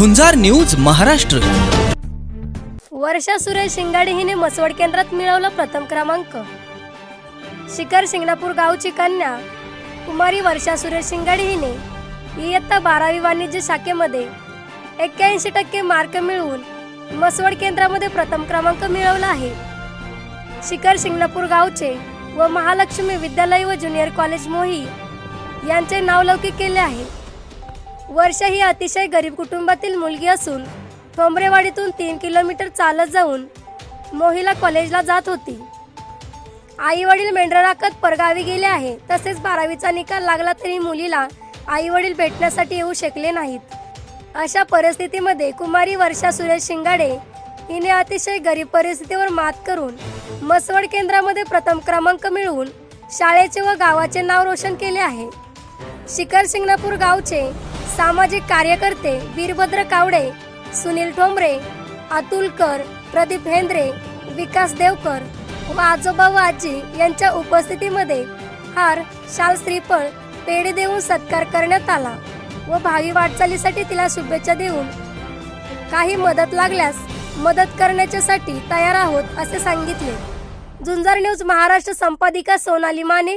झुंजार news Maharashtra. Varsha Suresh Shingade हिने मसवड केंद्रात मिळवला प्रथम क्रमांक. शिखर शिंगणापूर गावची कन्या कुमारी वर्षा सुरेश शिंगाडे हिने इयत्ता बारावी वाणिज्य शाखेमध्ये एक्क्याऐंशी टक्के मार्क मिळवून मसवड केंद्रामध्ये प्रथम क्रमांक मिळवला आहे. शिखर शिंगणापूर गावचे व महालक्ष्मी विद्यालय व ज्युनियर कॉलेज मोही यांचे नावलौकिक केले आहे. वर्षा ही अतिशय गरीब कुटुंबातील मुलगी असून ठोंबरेवाडीतून तीन किलोमीटर चालत जाऊन मोहिला कॉलेजला जात होती. आई वडील मेंढराकत परगावी गेले आहे. तसेच बारावीचा निकाल लागला तरी मुलीला आई वडील भेटण्यासाठी येऊ शकले नाहीत. अशा परिस्थितीमध्ये कुमारी वर्षा सुरेश शिंगाडे हिने अतिशय गरीब परिस्थितीवर मात करून मसवड केंद्रामध्ये प्रथम क्रमांक मिळवून शाळेचे व गावाचे नाव रोशन केले आहे. शिखर शिंगणापूर गावचे सामाजिक कार्यकर्ते वीरभद्र कावडे सुनील ठोंबरे अतुलकर प्रदीप हेंद्रे विकास देवकर व आजोबा व आजी यांच्या उपस्थितीमध्ये हार शाल श्रीफळ पेढे देऊन सत्कार करण्यात आला व भावी वाटचालीसाठी तिला शुभेच्छा देऊन काही मदत लागल्यास मदत करण्याच्यासाठी तयार आहोत असे सांगितले. झुंजार न्यूज महाराष्ट्र संपादिका सोनाली माने.